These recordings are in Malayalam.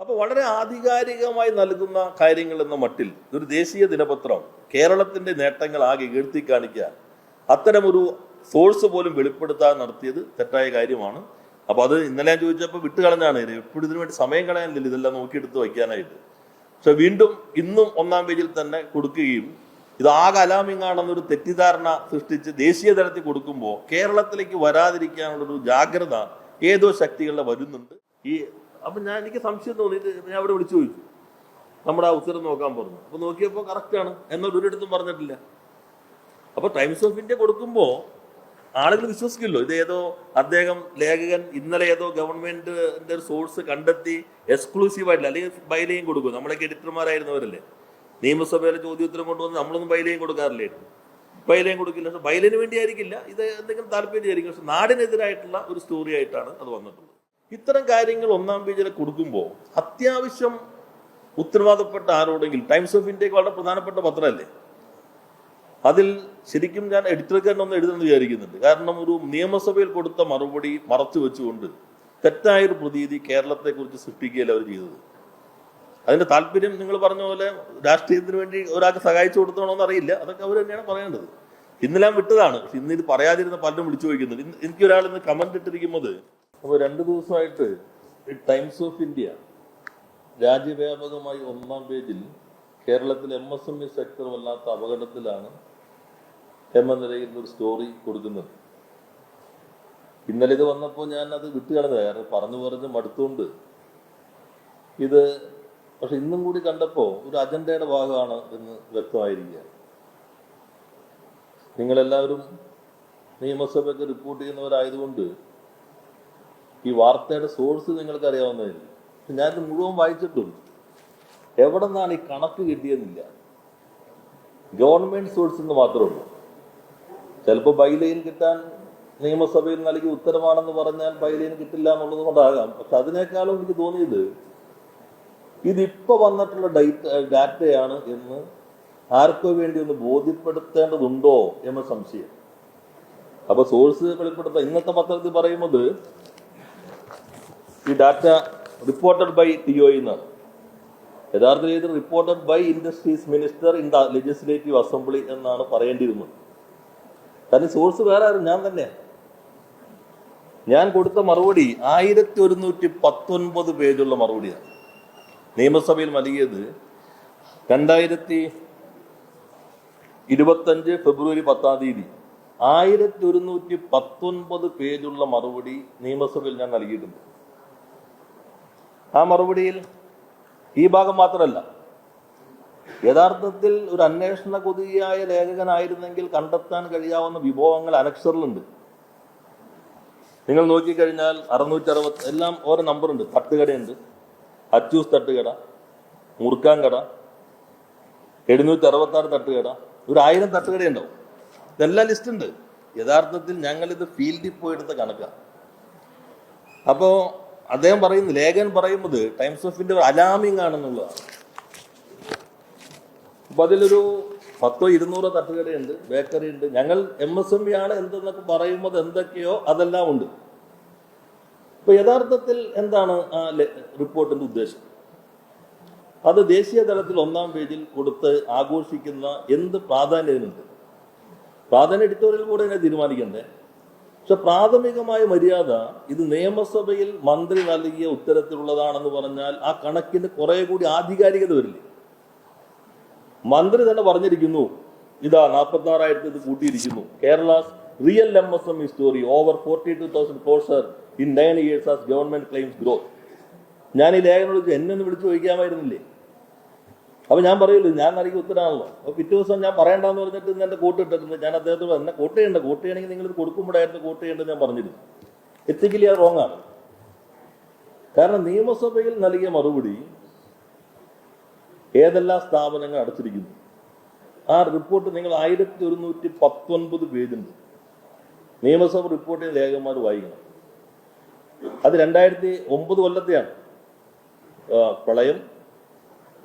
അപ്പോൾ വളരെ ആധികാരികമായി നൽകുന്ന കാര്യങ്ങൾ എന്ന മട്ടിൽ ഇതൊരു ദേശീയ ദിനപത്രം. കേരളത്തിന്റെ നേട്ടങ്ങൾ ആകെ എഴുത്തി കാണിക്കുക. അത്തരമൊരു സോഴ്സ് പോലും വെളിപ്പെടുത്താൻ നടത്തിയത് തെറ്റായ കാര്യമാണ്. അപ്പൊ അത് ഇന്നലെ ഞാൻ ചോദിച്ചപ്പോൾ വിട്ടുകളഞ്ഞാണ്. എപ്പോഴും ഇതിനു വേണ്ടി സമയം കളയാനില്ല ഇതെല്ലാം നോക്കിയെടുത്ത് വയ്ക്കാനായിട്ട്. പക്ഷെ വീണ്ടും ഇന്നും ഒന്നാം പേജിൽ തന്നെ കൊടുക്കുകയും ഇത് ആകെ അലാമിങ്ങാണെന്നൊരു തെറ്റിദ്ധാരണ സൃഷ്ടിച്ച് ദേശീയ തലത്തിൽ കൊടുക്കുമ്പോൾ കേരളത്തിലേക്ക് വരാതിരിക്കാനുള്ളൊരു ജാഗ്രത ഏതോ ശക്തികളുടെ വരുന്നുണ്ട്. ഈ അപ്പൊ ഞാൻ എനിക്ക് സംശയം തോന്നിയിട്ട് ഞാൻ അവിടെ വിളിച്ചു ചോദിച്ചു. നമ്മുടെ ആ ഉത്തരം നോക്കാൻ പറഞ്ഞു. അപ്പോൾ നോക്കിയപ്പോൾ കറക്റ്റാണ് ആണ്. എന്നോട് ഒരിടത്തും പറഞ്ഞിട്ടില്ല. അപ്പോൾ ടൈംസ് ഓഫ് ഇന്ത്യ കൊടുക്കുമ്പോൾ ആളുകൾ വിശ്വസിക്കില്ലോ ഇത് അദ്ദേഹം ലേഖകൻ ഇന്നലെ ഏതോ ഗവൺമെന്റിന്റെ ഒരു സോഴ്സ് കണ്ടെത്തി എക്സ്ക്ലൂസീവ് ആയിട്ടില്ല. അല്ലെങ്കിൽ ബൈലയും കൊടുക്കും. നമ്മളൊക്കെ എഡിറ്റർമാരായിരുന്നവരല്ലേ നിയമസഭയിലെ ചോദ്യോത്തരം കൊണ്ടുവന്ന് നമ്മളൊന്നും ബൈലയും കൊടുക്കാറില്ലായിരുന്നു ബൈലയും കൊടുക്കില്ല. പക്ഷെ ബൈലിന് വേണ്ടിയായിരിക്കില്ല. ഇത് എന്തെങ്കിലും താല്പര്യമായിരിക്കും പക്ഷെ നാടിനെതിരായിട്ടുള്ള ഒരു സ്റ്റോറി ആയിട്ടാണ് അത് വന്നിട്ടുള്ളത്. ഇത്തരം കാര്യങ്ങൾ ഒന്നാം പേജിൽ കൊടുക്കുമ്പോൾ അത്യാവശ്യം ഉത്തരവാദപ്പെട്ട ആരോടെങ്കിലും ടൈംസ് ഓഫ് ഇന്ത്യയ്ക്ക് വളരെ പ്രധാനപ്പെട്ട പത്രമല്ലേ? അതിൽ ശരിക്കും ഞാൻ എഡിറ്റർക്ക് തന്നെ ഒന്ന് എഴുതുന്നത് വിചാരിക്കുന്നുണ്ട്. കാരണം ഒരു നിയമസഭയിൽ കൊടുത്ത മറുപടി മറച്ചു വെച്ചുകൊണ്ട് തെറ്റായൊരു പ്രതീതി കേരളത്തെക്കുറിച്ച് സൃഷ്ടിക്കുകയല്ല അവർ ചെയ്തത്. അതിന്റെ താല്പര്യം നിങ്ങൾ പറഞ്ഞ പോലെ രാഷ്ട്രീയത്തിന് വേണ്ടി ഒരാൾക്ക് സഹായിച്ചു കൊടുത്തണമെന്ന് അറിയില്ല. അതൊക്കെ അവർ തന്നെയാണ് പറയേണ്ടത്. ഇന്നലെ വിട്ടതാണ്. പക്ഷെ ഇന്ന് ഇത് പറയാതിരുന്ന പലരും വിളിച്ചു ചോദിക്കുന്നുണ്ട്. എനിക്ക് ഒരാൾ ഇന്ന് കമന്റ് ഇട്ടിരിക്കുന്നത് അപ്പോൾ രണ്ട് ദിവസമായിട്ട് ടൈംസ് ഓഫ് ഇന്ത്യ രാജ്യവ്യാപകമായി ഒന്നാം പേജിൽ കേരളത്തിൽ M S M E sector വല്ലാത്ത അപകടത്തിലാണ് എന്ന നിലയിൽ ഒരു സ്റ്റോറി കൊടുക്കുന്നത്. ഇന്നലെ ഇത് വന്നപ്പോൾ ഞാൻ അത് വിട്ടുകളഞ്ഞത്. കാരണം പറഞ്ഞു പറഞ്ഞ് മടുത്തുകൊണ്ട്. ഇത് പക്ഷെ ഇന്നും കൂടി കണ്ടപ്പോൾ ഒരു അജണ്ടയുടെ ഭാഗമാണ് എന്ന് വ്യക്തമായിരിക്കുക നിങ്ങളെല്ലാവരും നിയമസഭയ്ക്ക് റിപ്പോർട്ട് ചെയ്യുന്നവരായതുകൊണ്ട് ഈ വാർത്തയുടെ സോഴ്സ് നിങ്ങൾക്ക് അറിയാവുന്നതായിരിക്കും ഞാനിത് മുഴുവൻ വായിച്ചിട്ടുണ്ട്. എവിടെ നിന്നാണ് ഈ കണക്ക് കിട്ടിയെന്നില്ല. ഗവൺമെന്റ് സോഴ്സ് എന്ന് മാത്രമേ ഉള്ളൂ. ചിലപ്പോൾ ബൈലൈൻ കിട്ടാൻ നിയമസഭയിൽ നൽകിയ ഉത്തരവാണെന്ന് പറഞ്ഞാൽ ബൈലൈൻ കിട്ടില്ല എന്നുള്ളത് കൊണ്ടാകാം. പക്ഷെ അതിനേക്കാളും എനിക്ക് തോന്നിയത് ഇതിപ്പോ വന്നിട്ടുള്ള ഡേറ്റ ഡാറ്റയാണ് എന്ന് ആർക്കോ വേണ്ടി ഒന്ന് ബോധ്യപ്പെടുത്തേണ്ടതുണ്ടോ എന്ന സംശയം. അപ്പൊ സോഴ്സ് വെളിപ്പെടുത്ത ഇന്നത്തെ പത്രത്തിൽ പറയുന്നത് ഈ data reported by T O എന്നാണ്. യഥാർത്ഥ രീതിയിൽ reported by industries minister in the legislative assembly എന്നാണ് പറയേണ്ടിയിരുന്നത്. കാരണം സോഴ്സ് വേറെ ആരും ഞാൻ തന്നെയാണ് ഞാൻ കൊടുത്ത മറുപടി ആയിരത്തി ഒരുന്നൂറ്റി പത്തൊൻപത് പേജുള്ള മറുപടിയാണ് നിയമസഭയിൽ നൽകിയത് രണ്ടായിരത്തി ഇരുപത്തഞ്ച് ഫെബ്രുവരി പത്താം തീയതി. ആയിരത്തി ഒരുന്നൂറ്റി പത്തൊൻപത് പേജുള്ള മറുപടി നിയമസഭയിൽ ഞാൻ നൽകിയിട്ടുണ്ട്. ആ മറുപടിയിൽ ഈ ഭാഗം മാത്രമല്ല യഥാർത്ഥത്തിൽ ഒരു അന്വേഷണ കൊതിയായ ലേഖകനായിരുന്നെങ്കിൽ കണ്ടെത്താൻ കഴിയാവുന്ന വിഭവങ്ങൾ അനക്ഷറിലുണ്ട് നിങ്ങൾ നോക്കിക്കഴിഞ്ഞാൽ അറുന്നൂറ്റി അറുപത്തി എല്ലാം ഓരോ നമ്പറുണ്ട്. തട്ടുകടയുണ്ട്. അച്ചൂസ് തട്ടുകട മുറുക്കാൻ കട എഴുന്നൂറ്റി അറുപത്തി ആറ് തട്ടുകട ഒരു ആയിരം തട്ടുകട ഉണ്ടാവും ഇതെല്ലാം ലിസ്റ്റ് ഉണ്ട് യഥാർത്ഥത്തിൽ ഞങ്ങളിത് ഫീൽഡിൽ പോയി എടുത്ത കണക്കാണ് അപ്പോ അദ്ദേഹം പറയുന്നു ലേഖൻ പറയുന്നത് ടൈംസ് ഓഫ് ഇന്ത്യ അലാമിങ് ആണെന്നുള്ളതാണ്. അപ്പൊ അതിലൊരു പത്തോ ഇരുന്നൂറോ തട്ടുകടയുണ്ട് ബേക്കറി ഉണ്ട് ഞങ്ങൾ എം എസ് എം ബി ആണ് എന്തെന്നൊക്കെ പറയുമ്പോൾ എന്തൊക്കെയോ അതെല്ലാം ഉണ്ട്. ഇപ്പൊ യഥാർത്ഥത്തിൽ എന്താണ് ആ റിപ്പോർട്ടിന്റെ ഉദ്ദേശം? അത് ദേശീയ തലത്തിൽ ഒന്നാം പേജിൽ കൊടുത്ത് ആഘോഷിക്കുന്ന എന്ത് പ്രാധാന്യത്തിനുണ്ട് പ്രാധാന്യ എഡിറ്റോറിയൽ കൂടെ തന്നെ തീരുമാനിക്കണ്ടേ? പക്ഷെ പ്രാഥമികമായ മര്യാദ ഇത് നിയമസഭയിൽ മന്ത്രി നൽകിയ ഉത്തരത്തിലുള്ളതാണെന്ന് പറഞ്ഞാൽ ആ കണക്കിന് കുറെ കൂടി ആധികാരികത വരില്ലേ? മന്ത്രി തന്നെ പറഞ്ഞിരിക്കുന്നു ഇതാ നാൽപ്പത്തി ആറായിരത്തി ഇത് കൂട്ടിയിരിക്കുന്നു. Kerala real M S M E story over forty two thousand closures in nine years as government claims growth ഞാൻ ഈ ലേഖനം വിളിച്ചു എന്നെ ഒന്ന് വിളിച്ചു ചോദിക്കാമായിരുന്നില്ലേ? അപ്പൊ ഞാൻ പറയുള്ളൂ ഞാൻ നൽകി ഉത്തരവാണല്ലോ. അപ്പൊ പിറ്റേ ദിവസം ഞാൻ പറയണ്ടെന്ന് പറഞ്ഞിട്ട് ഇന്ന് എന്റെ കോട്ട് ഇട്ടിട്ടുണ്ട്. ഞാൻ അദ്ദേഹത്തോട് എന്നെ കോട്ട് ചെയ്യണ്ട കോട്ട് ചെയ്യണമെങ്കിൽ നിങ്ങൾ കൊടുക്കുമ്പോഴായിരുന്നു കോട്ട് ചെയ്യേണ്ടത് ഞാൻ പറഞ്ഞിരുന്നു. എത്തിക്കലി അത് റോങ് ആണ്. കാരണം നിയമസഭയിൽ നൽകിയ മറുപടി ഏതെല്ലാം സ്ഥാപനങ്ങൾ അടച്ചിരിക്കുന്നു? ആ റിപ്പോർട്ട് നിങ്ങൾ ആയിരത്തി ഒരുന്നൂറ്റി പത്തൊൻപത് പേജുണ്ട് നിയമസഭ റിപ്പോർട്ട് ചെയ്ത ലേഖകന്മാർ വായിക്കണം. അത് രണ്ടായിരത്തി ഒമ്പത് കൊല്ലത്തെയാണ് പ്രളയം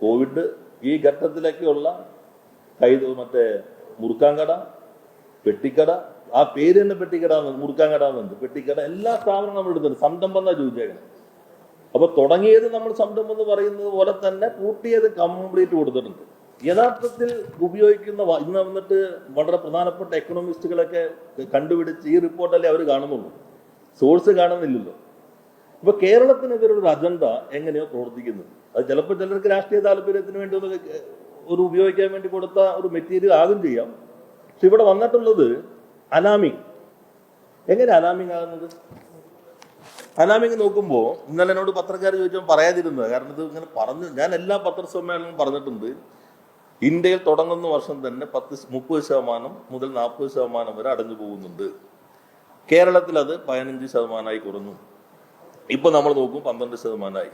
കോവിഡ് ഈ ഘട്ടത്തിലൊക്കെയുള്ള കൈത് മറ്റേ മുറുക്കാങ്കട പെട്ടിക്കട ആ പേര് തന്നെ പെട്ടിക്കട മുറുക്കാങ്കട എന്നുണ്ട് പെട്ടിക്കട എല്ലാ സ്ഥാപനവും നമ്മൾ എടുത്തിട്ടുണ്ട്. സംരംഭം എന്നാ ചോദിച്ചേക്കണം. അപ്പൊ തുടങ്ങിയത് നമ്മൾ സംരംഭം എന്ന് പറയുന്നത് പോലെ തന്നെ പൂട്ടിയത് കംപ്ലീറ്റ് കൊടുത്തിട്ടുണ്ട്. യഥാർത്ഥത്തിൽ ഉപയോഗിക്കുന്ന ഇന്ന് വന്നിട്ട് വളരെ പ്രധാനപ്പെട്ട എക്കണോമിസ്റ്റുകളൊക്കെ കണ്ടുപിടിച്ച് ഈ റിപ്പോർട്ടല്ലേ അവർ കാണുന്നുള്ളൂ. സോഴ്സ് കാണുന്നില്ലല്ലോ. ഇപ്പൊ കേരളത്തിനെതിരെ ഒരു അജണ്ട എങ്ങനെയോ പ്രവർത്തിക്കുന്നത്? അത് ചിലപ്പോൾ ചിലർക്ക് രാഷ്ട്രീയ താല്പര്യത്തിന് വേണ്ടി ഒന്ന് ഒരു ഉപയോഗിക്കാൻ വേണ്ടി കൊടുത്ത ഒരു മെറ്റീരിയൽ ആകും ചെയ്യാം. പക്ഷെ ഇവിടെ വന്നിട്ടുള്ളത് അലാമിങ് എങ്ങനെ അലാമിങ് ആകുന്നത്? അലാമിങ് നോക്കുമ്പോൾ ഇന്നലെ എന്നോട് പത്രക്കാർ ചോദിച്ചാൽ പറയാതിരുന്നത്. കാരണം ഇത് ഇങ്ങനെ പറഞ്ഞു ഞാൻ എല്ലാ പത്രസമ്മേളനവും പറഞ്ഞിട്ടുണ്ട്. ഇന്ത്യയിൽ തുടങ്ങുന്ന വർഷം തന്നെ പത്ത് മുപ്പത് ശതമാനം മുതൽ നാൽപ്പത് ശതമാനം വരെ അടഞ്ഞു പോകുന്നുണ്ട്. കേരളത്തിൽ അത് പതിനഞ്ച് ശതമാനമായി കുറഞ്ഞു. ഇപ്പൊ നമ്മൾ നോക്കും പന്ത്രണ്ട് ശതമാനമായി.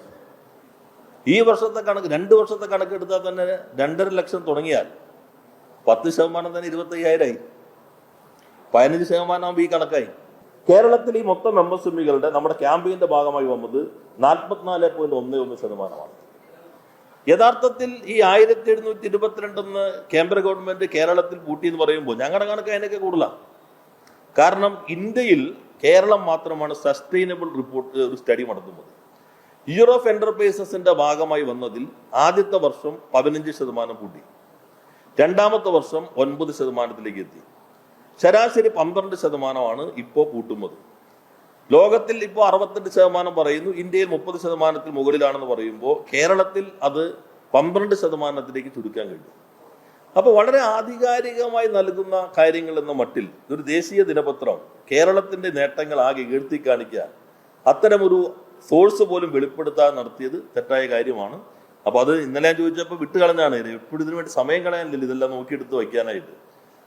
ഈ വർഷത്തെ കണക്ക് രണ്ട് വർഷത്തെ കണക്കെടുത്താൽ തന്നെ രണ്ടര ലക്ഷം തുടങ്ങിയാൽ പത്ത് ശതമാനം തന്നെ ഇരുപത്തി അയ്യായിരമായി പതിനഞ്ച് ശതമാനം ഈ കണക്കായി. കേരളത്തിൽ ഈ മൊത്തം എം എസ് എം നമ്മുടെ ക്യാമ്പയിന്റെ ഭാഗമായി വന്നത് നാൽപ്പത്തിനാല് പോയിന്റ് ഒന്ന് ഒന്ന് ശതമാനമാണ്. യഥാർത്ഥത്തിൽ ഈ ആയിരത്തി എഴുന്നൂറ്റി ഇരുപത്തിരണ്ടെന്ന് കേന്ദ്ര ഗവൺമെന്റ് കേരളത്തിൽ കൂട്ടി എന്ന് പറയുമ്പോൾ ഞങ്ങളുടെ കണക്ക് അതിനൊക്കെ കൂടുതലാണ് കാരണം ഇന്ത്യയിൽ കേരളം മാത്രമാണ് സസ്റ്റൈനബിൾ റിപ്പോർട്ട് ഒരു സ്റ്റഡി നടത്തുന്നത്. ഇയർ ഓഫ് എന്റർപ്രൈസസിന്റെ ഭാഗമായി വന്നതിൽ ആദ്യത്തെ വർഷം പതിനഞ്ച് ശതമാനം കൂടി രണ്ടാമത്തെ വർഷം ഒൻപത് ശതമാനത്തിലേക്ക് എത്തി. ശരാശരി പന്ത്രണ്ട് ശതമാനമാണ് ഇപ്പോൾ കൂട്ടുന്നത്. ലോകത്തിൽ ഇപ്പോൾ അറുപത്തെട്ട് ശതമാനം പറയുന്നു. ഇന്ത്യയിൽ മുപ്പത് ശതമാനത്തിൽ മുകളിലാണെന്ന് പറയുമ്പോൾ കേരളത്തിൽ അത് പന്ത്രണ്ട് ശതമാനത്തിലേക്ക് ചുരുക്കാൻ കഴിയും. അപ്പോൾ വളരെ ആധികാരികമായി നൽകുന്ന കാര്യങ്ങൾ എന്ന മട്ടിൽ ഒരു ദേശീയ ദിനപത്രം കേരളത്തിന്റെ നേട്ടങ്ങൾ ആകെ ഉയർത്തി കാണിക്കുക അത്തരമൊരു സോഴ്സ് പോലും വെളിപ്പെടുത്താൻ നടത്തിയത് തെറ്റായ കാര്യമാണ്. അപ്പൊ അത് ഇന്നലെ ഞാൻ ചോദിച്ചപ്പോൾ വിട്ടുകളഞ്ഞാണ് എപ്പോഴും ഇതിനു വേണ്ടി സമയം കളയാനില്ല ഇതെല്ലാം നോക്കിയെടുത്ത് വയ്ക്കാനായിട്ട്.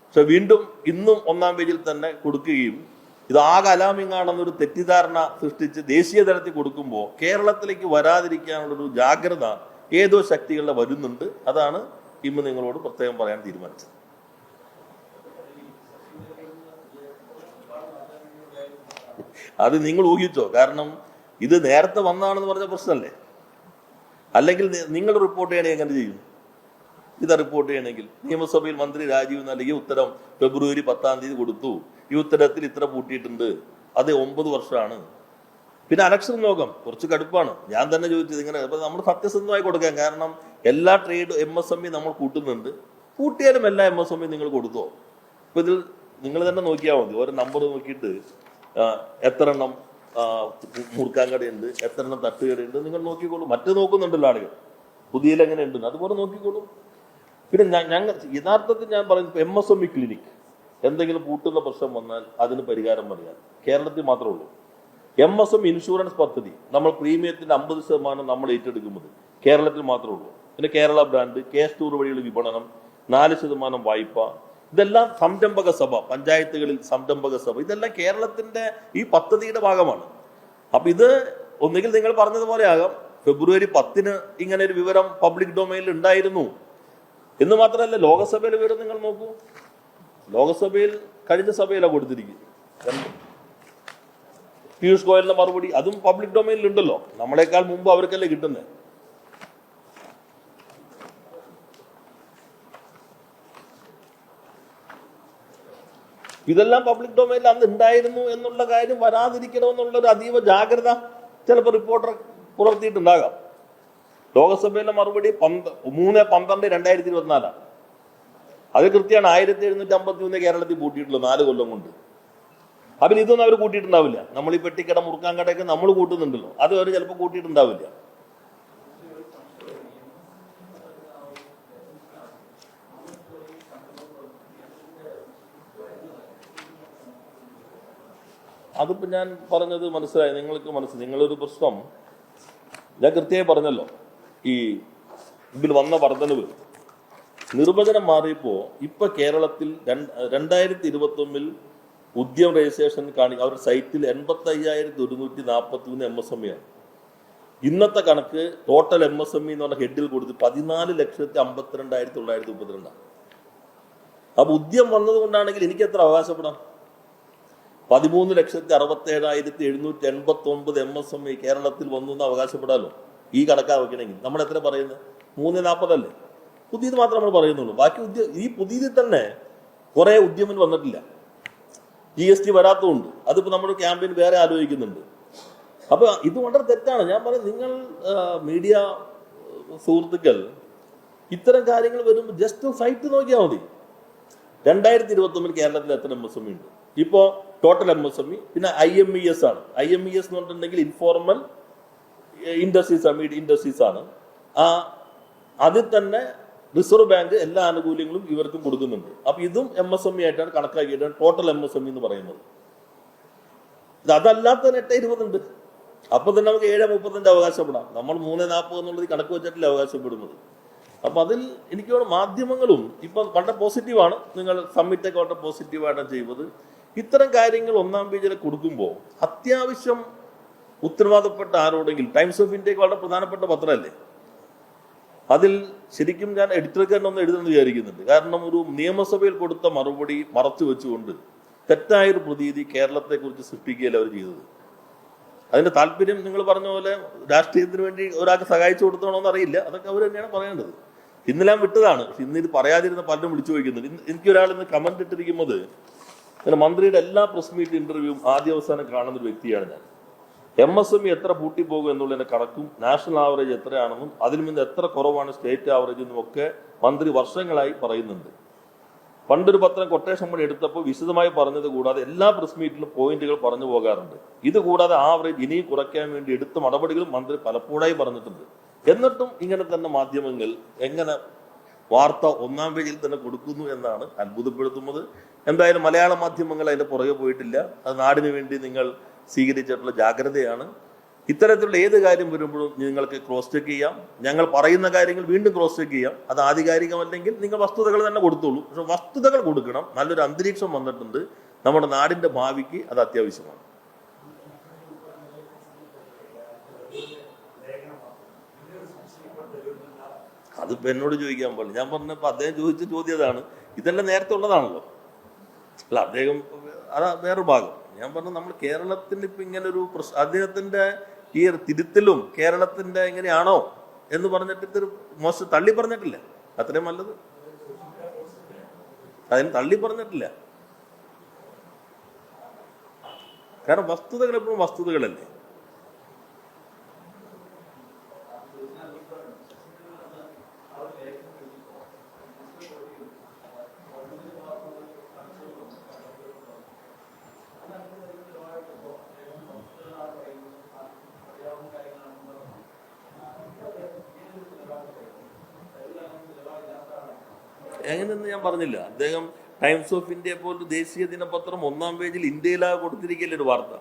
പക്ഷെ വീണ്ടും ഇന്നും ഒന്നാം പേജിൽ തന്നെ കൊടുക്കുകയും ഇത് ആകെ അലാമിങ്ങാണെന്നൊരു തെറ്റിദ്ധാരണ സൃഷ്ടിച്ച് ദേശീയ തലത്തിൽ കൊടുക്കുമ്പോൾ കേരളത്തിലേക്ക് വരാതിരിക്കാനുള്ളൊരു ജാഗ്രത ഏതോ ശക്തികളുടെ വരുന്നുണ്ട്. അതാണ് ഇന്ന് നിങ്ങളോട് പ്രത്യേകം പറയാൻ തീരുമാനിച്ചത്. അത് നിങ്ങൾ ഊഹിച്ചോ? കാരണം ഇത് നേരത്തെ വന്നതാണെന്ന് പറഞ്ഞ പ്രശ്നമല്ലേ? അല്ലെങ്കിൽ നിങ്ങൾ റിപ്പോർട്ട് ചെയ്യണേ എങ്ങനെ ചെയ്യും? ഇത് റിപ്പോർട്ട് ചെയ്യണമെങ്കിൽ നിയമസഭയിൽ മന്ത്രി രാജീവ് നൽകിയ ഉത്തരം ഫെബ്രുവരി പത്താം തീയതി കൊടുത്തു. ഈ ഉത്തരത്തിൽ ഇത്ര പൂട്ടിയിട്ടുണ്ട്. അത് ഒമ്പത് വർഷമാണ്. പിന്നെ അലക്ഷൻ ലോകം കുറച്ച് കടുപ്പാണ്. ഞാൻ തന്നെ ചോദിച്ചത് ഇങ്ങനെ. നമ്മൾ സത്യസന്ധമായി കൊടുക്കാം. കാരണം എല്ലാ trade M S M E നമ്മൾ കൂട്ടുന്നുണ്ട്. കൂട്ടിയാലും എല്ലാ എം എസ് എം ഇ നിങ്ങൾ കൊടുത്തോ? ഇപ്പൊ ഇതിൽ നിങ്ങൾ തന്നെ നോക്കിയാൽ മതി. ഓരോ നമ്പർ നോക്കിയിട്ട് എത്ര എണ്ണം മുറുക്കാൻ കടയുണ്ട് എത്ര എണ്ണം തട്ടുകടയുണ്ട് നിങ്ങൾ നോക്കിക്കോളൂ. മറ്റു നോക്കുന്നുണ്ടല്ലോ ആളുകൾ. പുതിയ എങ്ങനെ ഉണ്ട് അതുപോലെ നോക്കിക്കോളൂ. പിന്നെ ഞങ്ങൾ യഥാർത്ഥത്തിൽ ഞാൻ പറയുന്നത് M S M E clinic എന്തെങ്കിലും പൂട്ടുന്ന പ്രശ്നം വന്നാൽ അതിന് പരിഹാരം പറയാൻ കേരളത്തിൽ മാത്രമേ ഉള്ളൂ. എം എസ് എം ഇൻഷുറൻസ് പദ്ധതി. നമ്മൾ പ്രീമിയത്തിന്റെ അമ്പത് ശതമാനം നമ്മൾ ഏറ്റെടുക്കുന്നത് കേരളത്തിൽ മാത്രമേ ഉള്ളൂ. പിന്നെ കേരള ബ്രാൻഡ് കേസ് ടൂർ വഴിയുള്ള വിപണനം നാല് ശതമാനം വായ്പ ഇതെല്ലാം സംരംഭക സഭ പഞ്ചായത്തുകളിൽ സംരംഭക സഭ. ഇതെല്ലാം കേരളത്തിന്റെ ഈ പദ്ധതിയുടെ ഭാഗമാണ്. അപ്പൊ ഇത് ഒന്നുകിൽ നിങ്ങൾ പറഞ്ഞതുപോലെ ആകാം ഫെബ്രുവരി പത്തിന് ഇങ്ങനെ ഒരു വിവരം പബ്ലിക് ഡൊമൈനിൽ ഉണ്ടായിരുന്നു. എന്ന് മാത്രമല്ല ലോകസഭയിലെ വിവരം നിങ്ങൾ നോക്കൂ. ലോകസഭയിൽ കഴിഞ്ഞ സഭയിലാണ് കൊടുത്തിരിക്കുന്നത്. പീയൂഷ് ഗോയലിന്റെ മറുപടി അതും പബ്ലിക് ഡൊമൈനിൽ ഉണ്ടല്ലോ നമ്മളെക്കാൾ മുമ്പ് അവർക്കല്ലേ കിട്ടുന്നത്? ഇതെല്ലാം പബ്ലിക് ഡൊമൈനിൽ അന്ന് ഉണ്ടായിരുന്നു എന്നുള്ള കാര്യം വരാതിരിക്കണമെന്നുള്ള ഒരു അതീവ ജാഗ്രത ചിലപ്പോൾ റിപ്പോർട്ടർ പുലർത്തിയിട്ടുണ്ടാകാം. ലോകസഭയിലെ മറുപടി പന്ത് മൂന്ന് പന്ത്രണ്ട് രണ്ടായിരത്തി ഇരുപത്തിനാലാണ് അത് കൃത്യമാണ് ആയിരത്തി എഴുന്നൂറ്റി അമ്പത്തി മൂന്ന് കേരളത്തിൽ കൂട്ടിയിട്ടുള്ളൂ നാല് കൊല്ലം കൊണ്ട്. അപ്പം ഇതൊന്നും അവർ കൂട്ടിയിട്ടുണ്ടാവില്ല. നമ്മൾ ഈ പെട്ടിക്കട മുറുക്കാൻ കടയൊക്കെ നമ്മൾ കൂട്ടുന്നുണ്ടല്ലോ. അത് അവർ ചിലപ്പോൾ കൂട്ടിയിട്ടുണ്ടാവില്ല. അതിപ്പോ ഞാൻ പറഞ്ഞത് മനസ്സിലായി. നിങ്ങൾക്ക് മനസ്സിലായി. നിങ്ങളൊരു പ്രശ്നം ഞാൻ കൃത്യമായി പറഞ്ഞല്ലോ. ഈ ഇതിൽ വന്ന വർധനവ്. നിർവചനം മാറിയപ്പോ ഇപ്പൊ കേരളത്തിൽ രണ്ട് രണ്ടായിരത്തി ഇരുപത്തി ഒന്നിൽ ഉദ്യം രജിസ്ട്രേഷൻ കാണി അവരുടെ സൈറ്റിൽ എൺപത്തി അയ്യായിരത്തി ഒരുന്നൂറ്റി നാൽപ്പത്തി മൂന്ന് എം എസ് എം ആണ്. ഇന്നത്തെ കണക്ക് total M S M E എന്ന് പറഞ്ഞ ഹെഡിൽ കൊടുത്ത് പതിനാല് ലക്ഷത്തി അമ്പത്തിരണ്ടായിരത്തി തൊള്ളായിരത്തി മുപ്പത്തിരണ്ടാണ് അപ്പൊ ഉദ്യം വന്നത് കൊണ്ടാണെങ്കിൽ എനിക്ക് എത്ര അവകാശപ്പെടാം? പതിമൂന്ന് ലക്ഷത്തി അറുപത്തി ഏഴായിരത്തി എഴുന്നൂറ്റി എൺപത്തി ഒമ്പത് എം എസ് എം ഇ കേരളത്തിൽ വന്നു എന്ന് അവകാശപ്പെടാലോ? ഈ കണക്കാ വെക്കണമെങ്കിൽ. നമ്മൾ എത്ര പറയുന്നത്? മൂന്ന് നാൽപ്പതല്ലേ പുതിയത് മാത്രമേ നമ്മൾ പറയുന്നുള്ളൂ. ബാക്കി ഉദ്യ ഈ പുതിയതിൽ തന്നെ കുറെ ഉദ്യമം വന്നിട്ടില്ല. ജി എസ് ടി വരാത്തതുകൊണ്ട്. അതിപ്പോ നമ്മുടെ ക്യാമ്പയിൻ വേറെ ആലോചിക്കുന്നുണ്ട്. അപ്പൊ ഇത് വളരെ തെറ്റാണ്. ഞാൻ പറയുന്നത് നിങ്ങൾ മീഡിയ സുഹൃത്തുക്കൾ ഇത്തരം കാര്യങ്ങൾ വരുമ്പോൾ ജസ്റ്റ് സൈറ്റ് നോക്കിയാൽ മതി. രണ്ടായിരത്തി ഇരുപത്തി ഒന്നിൽ കേരളത്തിൽ എത്ര എം എസ് എം ഉണ്ട്? ഇപ്പോൾ total M S M E പിന്നെ ഐ എം ഇ എസ് ആണ്. ഐ എം ഇ എസ് എന്ന് പറഞ്ഞിട്ടുണ്ടെങ്കിൽ ഇൻഫോർമൽ ഇൻഡസ്ട്രീസ് ആണ് ഇൻഡസ്ട്രീസ് ആണ്. ആ അതിൽ തന്നെ റിസർവ് ബാങ്ക് എല്ലാ ആനുകൂല്യങ്ങളും ഇവർക്കും കൊടുക്കുന്നുണ്ട്. അപ്പൊ ഇതും എം എസ് എം ഇ ആയിട്ടാണ് കണക്കാക്കിയിട്ടാണ് total M S M E എന്ന് പറയുന്നത്. ഇത് അതല്ലാത്ത എട്ട് ഇരുപതുണ്ട് അപ്പൊ തന്നെ നമുക്ക് ഏഴ് മുപ്പത്തഞ്ച് അവകാശപ്പെടാം. നമ്മൾ മൂന്ന് നാൽപ്പത് എന്നുള്ളത് കണക്ക് വെച്ചിട്ടില്ല അവകാശപ്പെടുന്നത്. അപ്പൊ അതിൽ എനിക്ക് മാധ്യമങ്ങളും ഇപ്പൊ വളരെ പോസിറ്റീവാണ് നിങ്ങൾ സമ്മിറ്റ് ഒക്കെ വളരെ പോസിറ്റീവായിട്ടാണ് ചെയ്യുന്നത്. ഇത്തരം കാര്യങ്ങൾ ഒന്നാം പേജിൽ കൊടുക്കുമ്പോൾ അത്യാവശ്യം ഉത്തരവാദപ്പെട്ട ആരോടെങ്കിലും ടൈംസ് ഓഫ് ഇന്ത്യയ്ക്ക് വളരെ പ്രധാനപ്പെട്ട പത്രമല്ലേ? അതിൽ ശരിക്കും ഞാൻ എഡിറ്റർക്ക് തന്നെ ഒന്ന് എഴുതണമെന്ന് വിചാരിക്കുന്നുണ്ട്. കാരണം ഒരു നിയമസഭയിൽ കൊടുത്ത മറുപടി മറച്ചു വെച്ചുകൊണ്ട് തെറ്റായൊരു പ്രതീതി കേരളത്തെക്കുറിച്ച് സൃഷ്ടിക്കുകയല്ല അവർ ചെയ്തത്. അതിന്റെ താല്പര്യം നിങ്ങൾ പറഞ്ഞ പോലെ രാഷ്ട്രീയത്തിന് വേണ്ടി ഒരാൾക്ക് സഹായിച്ചു കൊടുത്തണമെന്ന് അറിയില്ല. അതൊക്കെ അവർ തന്നെയാണ് പറയേണ്ടത്. ഇന്നലെ ഞാൻ വിട്ടതാണ്. പക്ഷെ ഇന്ന് ഇത് പറയാതിരുന്ന പലരും വിളിച്ചു ചോദിക്കുന്നുണ്ട്. ഇന്ന് എനിക്ക് ഒരാൾ ഇന്ന് കമന്റ് ഇട്ടിരിക്കുന്നത് ഇങ്ങനെ മന്ത്രിയുടെ എല്ലാ പ്രസ് മീറ്റ് ഇന്റർവ്യൂവും ആദ്യ അവസാനം കാണുന്ന ഒരു വ്യക്തിയാണ് ഞാൻ. എം എസ് എം ഇ എത്ര പൂട്ടിപ്പോകും എന്നുള്ളതിനെ കണക്കും നാഷണൽ ആവറേജ് എത്രയാണെന്നും അതിൽ നിന്ന് എത്ര കുറവാണ് സ്റ്റേറ്റ് ആവറേജ് എന്നും ഒക്കെ മന്ത്രി വർഷങ്ങളായി പറയുന്നുണ്ട്. പണ്ടൊരു പത്രം കൊട്ടേഷൻ പണി എടുത്തപ്പോൾ വിശദമായി പറഞ്ഞത് കൂടാതെ എല്ലാ പ്രസ് മീറ്റിലും പോയിന്റുകൾ പറഞ്ഞു പോകാറുണ്ട്. ഇത് കൂടാതെ ആവറേജ് ഇനിയും കുറയ്ക്കാൻ വേണ്ടി എടുത്ത നടപടികളും മന്ത്രി പലപ്പോഴായി പറഞ്ഞിട്ടുണ്ട്. എന്നിട്ടും ഇങ്ങനെ തന്നെ മാധ്യമങ്ങൾ എങ്ങനെ വാർത്ത ഒന്നാം പേജിൽ തന്നെ കൊടുക്കുന്നു എന്നാണ് അത്ഭുതപ്പെടുത്തുന്നത്. എന്തായാലും മലയാള മാധ്യമങ്ങൾ അതിന്റെ പുറകെ പോയിട്ടില്ല. അത് നാടിന് വേണ്ടി നിങ്ങൾ സ്വീകരിച്ചിട്ടുള്ള ജാഗ്രതയാണ്. ഇത്തരത്തിലുള്ള ഏത് കാര്യം വരുമ്പോഴും നിങ്ങൾക്ക് ക്രോസ് ചെക്ക് ചെയ്യാം. ഞങ്ങൾ പറയുന്ന കാര്യങ്ങൾ വീണ്ടും ക്രോസ് ചെക്ക് ചെയ്യാം. അത് ആധികാരികമല്ലെങ്കിൽ നിങ്ങൾ വസ്തുതകൾ തന്നെ കൊടുത്തോളൂ. പക്ഷെ വസ്തുതകൾ കൊടുക്കണം. നല്ലൊരു അന്തരീക്ഷം വന്നിട്ടുണ്ട്. നമ്മുടെ നാടിന്റെ ഭാവിക്ക് അത് അത്യാവശ്യമാണ്. അതിപ്പോ എന്നോട് ചോദിക്കാൻ പോലെ ഞാൻ പറഞ്ഞപ്പോ അദ്ദേഹം ചോദിച്ച ചോദ്യം അതാണ്. ഇതെല്ലാം നേരത്തെ ഉള്ളതാണല്ലോ. അല്ല അദ്ദേഹം അതാ വേറൊരു ഭാഗം. ഞാൻ പറഞ്ഞു നമ്മൾ കേരളത്തിന് ഇപ്പൊ ഇങ്ങനെ ഒരു പ്രശ് അദ്ദേഹത്തിന്റെ ഈ തിരുത്തലും കേരളത്തിന്റെ എങ്ങനെയാണോ എന്ന് പറഞ്ഞിട്ട് ഇതൊരു മോശം തള്ളി പറഞ്ഞിട്ടില്ല. അത്രയും നല്ലത്. അതിന് തള്ളി പറഞ്ഞിട്ടില്ല. കാരണം വസ്തുതകൾ എപ്പോഴും വസ്തുതകളല്ലേ? എങ്ങനെയെന്ന് ഞാൻ പറഞ്ഞില്ല. അദ്ദേഹം ടൈംസ് ഓഫ് ഇന്ത്യ പോലൊരു ദേശീയ ദിനപത്രം ഒന്നാം പേജിൽ ഇന്ത്യയിലാ കൊടുത്തിരിക്കില്ല ഒരു വാർത്ത.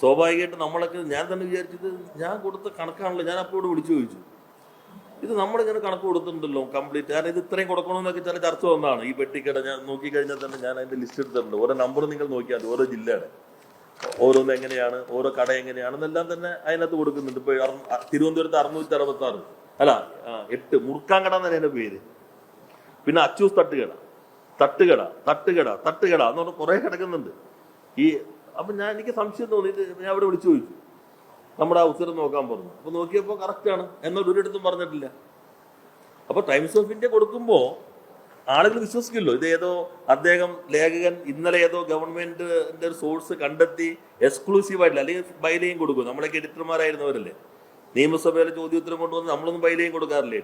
സ്വാഭാവികമായിട്ട് നമ്മളൊക്കെ ഞാൻ തന്നെ വിചാരിച്ചത് ഞാൻ കൊടുത്ത കണക്കാണല്ലോ. ഞാൻ അപ്പോഴും വിളിച്ചു ചോദിച്ചു. ഇത് നമ്മളിങ്ങനെ കണക്ക് കൊടുത്തിട്ടുണ്ടല്ലോ കംപ്ലീറ്റ് കാരണം ഇത് ഇത്രയും കൊടുക്കണമെന്നൊക്കെ ചില ചർച്ച വന്നതാണ്. ഈ പെട്ടിക്കട ഞാൻ നോക്കിക്കഴിഞ്ഞാൽ തന്നെ ഞാൻ അതിന്റെ ലിസ്റ്റ് എടുത്തിട്ടുണ്ട്. ഓരോ നമ്പർ നിങ്ങൾ നോക്കിയാൽ മതി, ഓരോ ജില്ലയുടെ. ഓരോന്ന് എങ്ങനെയാണ് ഓരോ കട എങ്ങനെയാണ് എങ്ങനെയാണെന്നെല്ലാം തന്നെ അതിനകത്ത് കൊടുക്കുന്നുണ്ട്. ഇപ്പൊ തിരുവനന്തപുരത്ത് അറുന്നൂറ്റി അറുപത്തി ആറ് അല്ല എട്ട്. മുറുക്കാങ്കട എന്നാണ് എന്റെ പേര്. പിന്നെ അച്ചൂസ് തട്ടുകട. തട്ടുകട തട്ടുകട തട്ടുകട എന്ന് പറഞ്ഞാൽ കുറെ കിടക്കുന്നുണ്ട്. ഈ അപ്പൊ ഞാൻ എനിക്ക് സംശയം തോന്നി ഞാൻ അവിടെ വിളിച്ചു ചോദിച്ചു. നമ്മുടെ ആ ഉത്തരം നോക്കാൻ പറഞ്ഞു. അപ്പൊ നോക്കിയപ്പോൾ കറക്റ്റ് ആണ്. എന്നോട് ഒരിടത്തും പറഞ്ഞിട്ടില്ല. അപ്പോൾ ടൈംസ് ഓഫ് ഇന്ത്യ കൊടുക്കുമ്പോൾ ആളുകൾ വിശ്വസിക്കില്ലോ ഇത് ഏതോ അദ്ദേഹം ലേഖകൻ ഇന്നലെ ഏതോ ഗവൺമെന്റിന്റെ ഒരു സോഴ്സ് കണ്ടെത്തി എക്സ്ക്ലൂസീവ് ആയിട്ടില്ല. അല്ലെങ്കിൽ ബൈലയും കൊടുക്കും. നമ്മളൊക്കെ എഡിറ്റർമാരായിരുന്നവരല്ലേ നിയമസഭയിലെ ചോദ്യോത്തരം കൊണ്ടുവന്ന് നമ്മളൊന്നും ബൈലയും കൊടുക്കാറില്ലേ?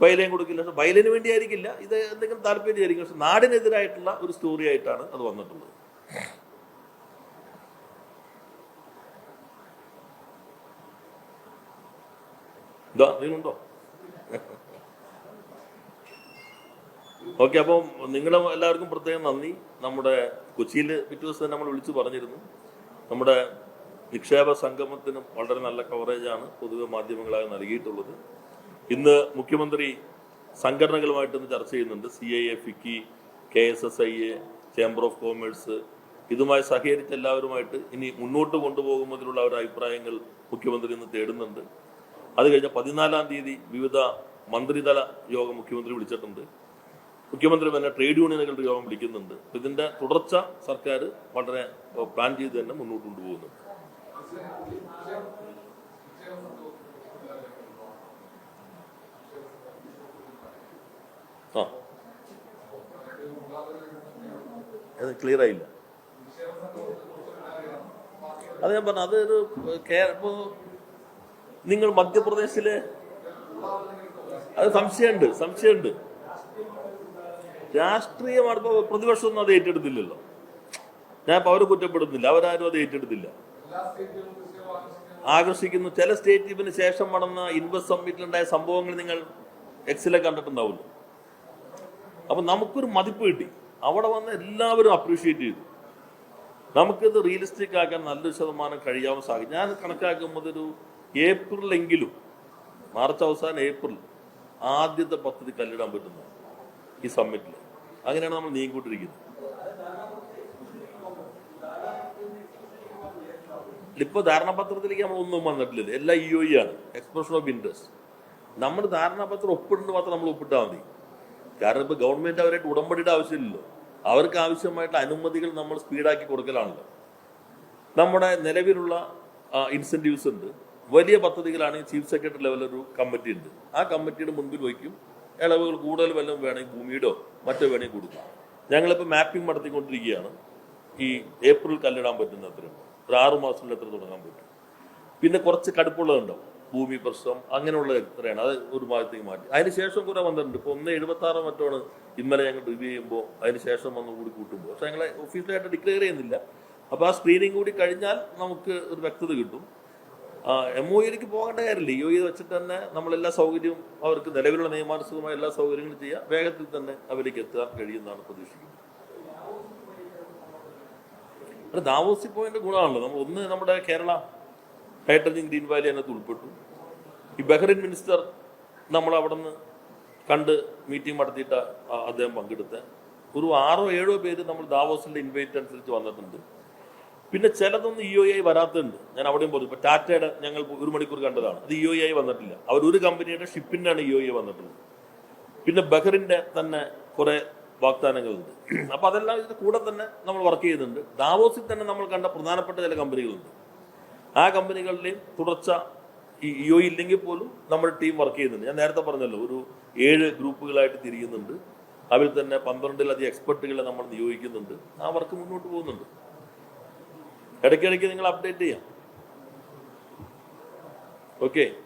ബൈലയും കൊടുക്കില്ല. പക്ഷെ ബൈലിന് വേണ്ടിയായിരിക്കില്ല. ഇത് എന്തെങ്കിലും താല്പര്യമായിരിക്കും. പക്ഷെ നാടിനെതിരായിട്ടുള്ള ഒരു സ്റ്റോറി ആയിട്ടാണ് അത് വന്നിട്ടുള്ളത്. എന്താ നിങ്ങളുണ്ടോ ഓക്കെ അപ്പം നിങ്ങളെ എല്ലാവർക്കും പ്രത്യേകം നന്ദി. നമ്മുടെ കൊച്ചിയിൽ പിറ്റേ ദിവസം തന്നെ നമ്മൾ വിളിച്ചു പറഞ്ഞിരുന്നു. നമ്മുടെ നിക്ഷേപ സംഗമത്തിനും വളരെ നല്ല കവറേജാണ് പൊതുവെ മാധ്യമങ്ങളായി നൽകിയിട്ടുള്ളത്. ഇന്ന് മുഖ്യമന്ത്രി സംഘടനകളുമായിട്ട് ഇന്ന് ചർച്ച ചെയ്യുന്നുണ്ട്. C I A FICCI K S S I A chamber of commerce ഇതുമായി സഹകരിച്ച് എല്ലാവരുമായിട്ട് ഇനി മുന്നോട്ട് കൊണ്ടുപോകുന്നതിലുള്ള ഒരു അഭിപ്രായങ്ങൾ മുഖ്യമന്ത്രി ഇന്ന് തേടുന്നുണ്ട്. അത് കഴിഞ്ഞ പതിനാലാം തീയതി വിവിധ മന്ത്രിതല യോഗം മുഖ്യമന്ത്രി വിളിച്ചിട്ടുണ്ട്. മുഖ്യമന്ത്രി തന്നെ ട്രേഡ് യൂണിയനുകളുടെ യോഗം വിളിക്കുന്നുണ്ട്. ഇതിന്റെ തുടർച്ച സർക്കാർ വളരെ പ്ലാൻ ചെയ്ത് തന്നെ മുന്നോട്ട് കൊണ്ടുപോകുന്നുണ്ട്. ആ. അത് ക്ലിയർ ആയില്ല. അത് ഞാൻ പറഞ്ഞു അതൊരു ഇപ്പോ നിങ്ങൾ മധ്യപ്രദേശിലെ അത് സംശയമുണ്ട് സംശയമുണ്ട്. രാഷ്ട്രീയമാണ് ഇപ്പൊ പ്രതിപക്ഷമൊന്നും അത് ഏറ്റെടുത്തില്ലല്ലോ. ഞാൻ അവരെ കുറ്റപ്പെടുന്നില്ല അവരാരും അത് ഏറ്റെടുത്തില്ല. ആകർഷിക്കുന്നു ചില സ്റ്റേറ്റ് സ്റ്റേറ്റിന് ശേഷം നടന്ന ഇൻവെസ്റ്റ് സമ്മിറ്റിലുണ്ടായ സംഭവങ്ങൾ നിങ്ങൾ എക്സിലെ കണ്ടിട്ടുണ്ടാവില്ല അപ്പൊ നമുക്കൊരു മതിപ്പ് കിട്ടി. അവിടെ വന്ന് എല്ലാവരും അപ്രീഷിയേറ്റ് ചെയ്തു. നമുക്കിത് റിയലിസ്റ്റിക് ആക്കാൻ നല്ലൊരു ശതമാനം കഴിയാവുന്ന സാഹചര്യം. ഞാൻ കണക്കാക്കുമ്പോൾ ഒരു ഏപ്രിലെങ്കിലും മാർച്ച് അവസാനം ഏപ്രിൽ ആദ്യത്തെ പദ്ധതി കല്ലിടാൻ പറ്റുന്നു ഈ സമ്മിറ്റിൽ അങ്ങനെയാണ് നമ്മൾ നീങ്ങിക്കൊണ്ടിരിക്കുന്നത്. ഇപ്പോൾ ധാരണാപത്രത്തിലേക്ക് നമ്മൾ ഒന്നും വന്നിട്ടില്ല. എല്ലാം ഇ ഒ ഇ ആണ്. എക്സ്പ്രഷൻ ഓഫ് ഇൻട്രസ്റ്റ് നമ്മൾ ധാരണാപത്രം ഒപ്പിടുന്നത് മാത്രം നമ്മൾ ഒപ്പിട്ടാൽ മതി. കാരണം ഇപ്പൊ ഗവൺമെന്റ് അവരായിട്ട് ഉടമ്പടിയുടെ ആവശ്യമില്ലല്ലോ. അവർക്ക് ആവശ്യമായിട്ട് അനുമതികൾ നമ്മൾ സ്പീഡാക്കി കൊടുക്കലാണല്ലോ. നമ്മുടെ നിലവിലുള്ള ഇൻസെന്റീവ്സ് ഉണ്ട്. വലിയ പദ്ധതികളാണെങ്കിൽ ചീഫ് സെക്രട്ടറി ലെവലൊരു കമ്മിറ്റി ഉണ്ട്. ആ കമ്മിറ്റിയുടെ മുൻപിൽ വയ്ക്കും. ഇളവുകൾ കൂടുതൽ വല്ലതും വേണമെങ്കിൽ ഭൂമിയുടെയോ മറ്റോ വേണമെങ്കിൽ കൊടുക്കും. ഞങ്ങളിപ്പോൾ മാപ്പിംഗ് നടത്തിക്കൊണ്ടിരിക്കുകയാണ്. ഈ ഏപ്രിൽ കല്ലിടാൻ പറ്റുന്ന അത്രയും. ഒരു ആറു മാസത്തിൽ എത്ര തുടങ്ങാൻ പറ്റും. പിന്നെ കുറച്ച് കടുപ്പുള്ളതുണ്ടാവും ഭൂമി പ്രശ്നം അങ്ങനെയുള്ള എത്രയാണ്? അത് ഒരു ഭാഗത്തേക്ക് മാറ്റി. അതിന് ശേഷം കുറെ വന്നിട്ടുണ്ട്. ഇപ്പൊ ഒന്ന് എഴുപത്തി ആറോ മറ്റാണ് ഇന്നലെ ഞങ്ങൾ റിവ്യൂ ചെയ്യുമ്പോൾ അതിന് ശേഷം വന്ന് കൂടി കൂട്ടുമ്പോൾ പക്ഷെ ഞങ്ങളെ ഒഫീഷ്യലായിട്ട് ഡിക്ലെയർ ചെയ്യുന്നില്ല. അപ്പോൾ ആ സ്ക്രീനിങ് കൂടി കഴിഞ്ഞാൽ നമുക്ക് ഒരു വ്യക്തത കിട്ടും. എം ഒ ഇയിലേക്ക് പോകേണ്ട കാര്യമില്ല. യു ഇ വെച്ചിട്ട് തന്നെ നമ്മളെല്ലാ സൗകര്യവും അവർക്ക് നിലവിലുള്ള നിയമാനുസൃതമായ എല്ലാ സൗകര്യങ്ങളും ചെയ്യാം. വേഗത്തിൽ തന്നെ അവരിലേക്ക് എത്താൻ കഴിയുമെന്നാണ് പ്രതീക്ഷിക്കുന്നത്. ദാവോസി പോയിന്റ് ഗുണമാണല്ലോ. നമ്മൾ ഒന്ന് നമ്മുടെ കേരള ഹൈഡ്രജൻ ഗ്രീൻ വാലി അതിനകത്ത് ഉൾപ്പെട്ടു. ഈ ബഹ്റിൻ മിനിസ്റ്റർ നമ്മൾ അവിടെ നിന്ന് കണ്ട് മീറ്റിംഗ് നടത്തിയിട്ട് അദ്ദേഹം പങ്കെടുത്ത. ഒരു ആറോ ഏഴോ പേര് നമ്മൾ ദാവോസിന്റെ ഇൻവൈറ്റ് അനുസരിച്ച് വന്നിട്ടുണ്ട്. പിന്നെ ചിലതൊന്നും ഇ ഒ ഐ വരാത്തുണ്ട് ഞാൻ അവിടെയും പറഞ്ഞു ഇപ്പൊ ടാറ്റയുടെ ഞങ്ങൾ ഒരു മണിക്കൂർ കണ്ടതാണ്. അത് ഇ ഒ ഐ വന്നിട്ടില്ല. അവർ ഒരു കമ്പനിയുടെ ഷിപ്പിന്റെയാണ് ഇ ഒ ഐ വന്നിട്ടുള്ളത്. പിന്നെ ബഹ്റിന്റെ തന്നെ കുറെ വാഗ്ദാനങ്ങളുണ്ട്. അപ്പോൾ അതെല്ലാം ഇതിന്റെ കൂടെ തന്നെ നമ്മൾ വർക്ക് ചെയ്യുന്നുണ്ട്. ദാവോസിൽ തന്നെ നമ്മൾ കണ്ട പ്രധാനപ്പെട്ട ചില കമ്പനികളുണ്ട്. ആ കമ്പനികളുടെയും തുടർച്ച ഇഒ ഇല്ലെങ്കിൽ പോലും നമ്മൾ ടീം വർക്ക് ചെയ്യുന്നുണ്ട്. ഞാൻ നേരത്തെ പറഞ്ഞല്ലോ ഒരു ഏഴ് ഗ്രൂപ്പുകളായിട്ട് തിരിയുന്നുണ്ട്. അതിൽ തന്നെ പന്ത്രണ്ടിലധികം എക്സ്പെർട്ടുകളെ നമ്മൾ നിയോഗിക്കുന്നുണ്ട്. ആ വർക്ക് മുന്നോട്ട് പോകുന്നുണ്ട്. ഇടയ്ക്കിടയ്ക്ക് നിങ്ങൾ അപ്ഡേറ്റ് ചെയ്യാം. ഓക്കെ.